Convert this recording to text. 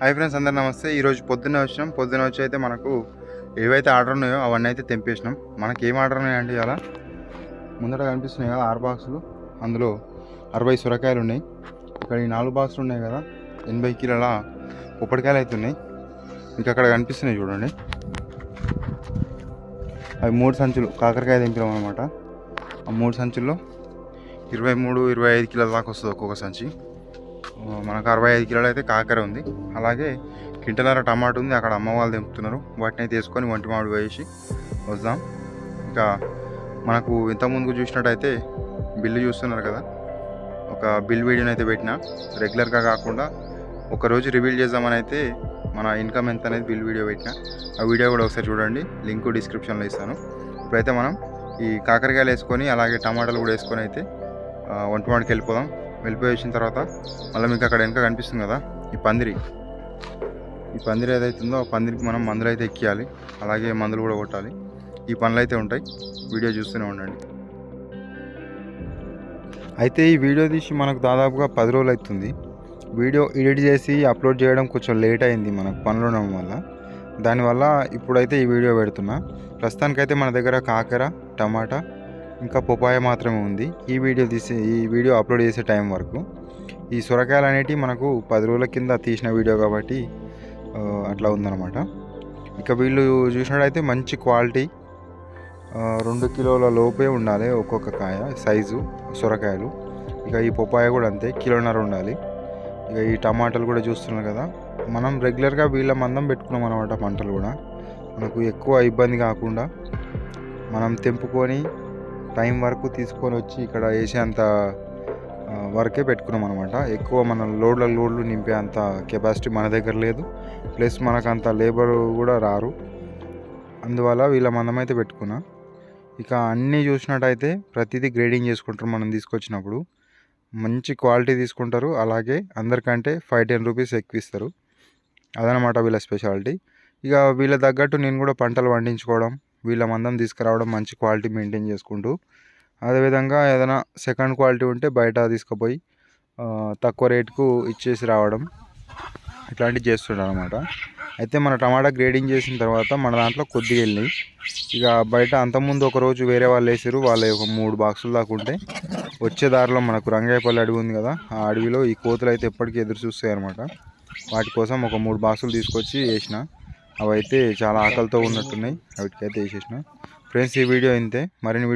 Hi friends అందరు నమస్తే. ఈరోజు పొద్దున్న వచ్చినాం. పొద్దున్న వచ్చి అయితే మనకు ఏవైతే ఆర్డర్ ఉన్నాయో అవన్నీ అయితే తెంపేసినాం. మనకి ఏం ఆర్డర్ ఉన్నాయండి అలా ముందర కనిపిస్తున్నాయి కదా ఆరు బాక్సులు. అందులో అరవై సొరకాయలు ఉన్నాయి. ఇక్కడ ఈ నాలుగు బాక్సులు ఉన్నాయి కదా. ఎనభై కిలోల పొప్పడికాయలు అయితే ఉన్నాయి. ఇంకా అక్కడ కనిపిస్తున్నాయి చూడండి. అవి మూడు సంచులు కాకరకాయ తెంపినాం అనమాట ఆ మూడు సంచుల్లో ఇరవై మూడు ఇరవై ఐదు కిలోల దాకా వస్తుంది ఒక్కొక్క సంచి. మనకు అరవై ఐదు కిలోలు అయితే కాకర ఉంది. అలాగే కింటలర టమాటా ఉంది. అక్కడ అమ్మ వాళ్ళు తెంపుతున్నారు. వాటిని అయితే తీసుకొని వంటి మామిడి వేసి వద్దాం. ఇంకా మనకు ఇంత ముందుకు చూసినట్టయితే బిల్లు చూస్తున్నారు కదా. ఒక బిల్ వీడియోని అయితే పెట్టిన. రెగ్యులర్గా కాకుండా ఒకరోజు రివీల్ చేద్దామని అయితే మన ఇన్కమ్ ఎంత అనేది బిల్ వీడియో పెట్టిన. ఆ వీడియో కూడా ఒకసారి చూడండి. లింక్ డిస్క్రిప్షన్లో ఇస్తాను. ఇప్పుడైతే మనం ఈ కాకరకాయలు వేసుకొని అలాగే టమాటాలు కూడా వేసుకొని అయితే వంట వంటి వెళ్ళిపోదాం. వెళ్ళిపోయి వచ్చిన తర్వాత మళ్ళీ మీకు అక్కడ వెనక కనిపిస్తుంది కదా ఈ పందిరి. ఈ పందిరి ఏదైతుందో ఆ పందిరికి మనం మందులు అయితే ఎక్కియాలి. అలాగే మందులు కూడా కొట్టాలి. ఈ పనులు అయితే ఉంటాయి. వీడియో చూస్తూనే ఉండండి. అయితే ఈ వీడియో తీసి మనకు దాదాపుగా పది రోజులు అవుతుంది. వీడియో ఎడిట్ చేసి అప్లోడ్ చేయడం కొంచెం లేట్ అయింది మనకు పనులు ఉండడం వల్ల. దానివల్ల ఇప్పుడైతే ఈ వీడియో పెడుతున్నా. ప్రస్తుతానికైతే మన దగ్గర కాకర టమాటా ఇంకా పొపాయ మాత్రమే ఉంది. ఈ వీడియో తీసే ఈ వీడియో అప్లోడ్ చేసే టైం వరకు ఈ సొరకాయలు అనేటివి మనకు పది రోజుల కింద తీసిన వీడియో కాబట్టి అట్లా ఉందన్నమాట. ఇక వీళ్ళు చూసినట్టయితే మంచి క్వాలిటీ రెండు కిలోల లోపే ఉండాలి ఒక్కొక్క కాయ సైజు సొరకాయలు. ఇక ఈ పొపాయ కూడా అంతే కిలోన్నర ఉండాలి. ఇక ఈ టమాటాలు కూడా చూస్తున్నారు కదా మనం రెగ్యులర్గా వీళ్ళ మందం పెట్టుకున్నాం అనమాట పంటలు కూడా. మనకు ఎక్కువ ఇబ్బంది కాకుండా మనం తెంపుకొని టైం వరకు తీసుకొని వచ్చి ఇక్కడ వేసేంత వరకే పెట్టుకున్నాం అనమాట ఎక్కువ మన లోడ్ల లోడ్లు నింపే అంత కెపాసిటీ మన దగ్గర లేదు. ప్లస్ మనకు అంత లేబర్ కూడా రారు. అందువల్ల వీళ్ళ మందం అయితే పెట్టుకున్నా. ఇక అన్నీ చూసినట్టయితే ప్రతిదీ గ్రేడింగ్ చేసుకుంటారు మనం తీసుకొచ్చినప్పుడు. మంచి క్వాలిటీ తీసుకుంటారు. అలాగే అందరికంటే ఫైవ్ టెన్ రూపీస్ ఎక్కువ ఇస్తారు. అదనమాట వీళ్ళ స్పెషాలిటీ ఇక వీళ్ళ తగ్గట్టు నేను కూడా పంటలు పండించుకోవడం వీళ్ళ మందం తీసుకురావడం మంచి క్వాలిటీ మెయింటైన్ చేసుకుంటూ అదేవిధంగా ఏదైనా సెకండ్ క్వాలిటీ ఉంటే బయట తీసుకుపోయి తక్కువ రేటుకు ఇచ్చేసి రావడం ఇట్లాంటివి చేస్తుంటారు అనమాట అయితే మన టమాటా గ్రేడింగ్ చేసిన తర్వాత మన దాంట్లో కొద్దిగా వెళ్ళినాయి. ఇక బయట అంతకుముందు ఒక రోజు వేరే వాళ్ళు వేసారు వాళ్ళ ఒక మూడు బాక్సులు దాకా ఉంటే వచ్చే దారిలో మనకు రంగాయపల్లి అడవి ఉంది కదా ఆ అడవిలో ఈ కోతులు అయితే ఎప్పటికీ ఎదురు చూస్తాయి అనమాట వాటి కోసం ఒక మూడు బాక్సులు తీసుకొచ్చి వేసిన. అవి అయితే చాలా ఆకలితో ఉన్నట్టున్నాయి. వాటికైతే వేసేసిన. ఫ్రెండ్స్ ఈ వీడియో ఇంతే. మరిన్ని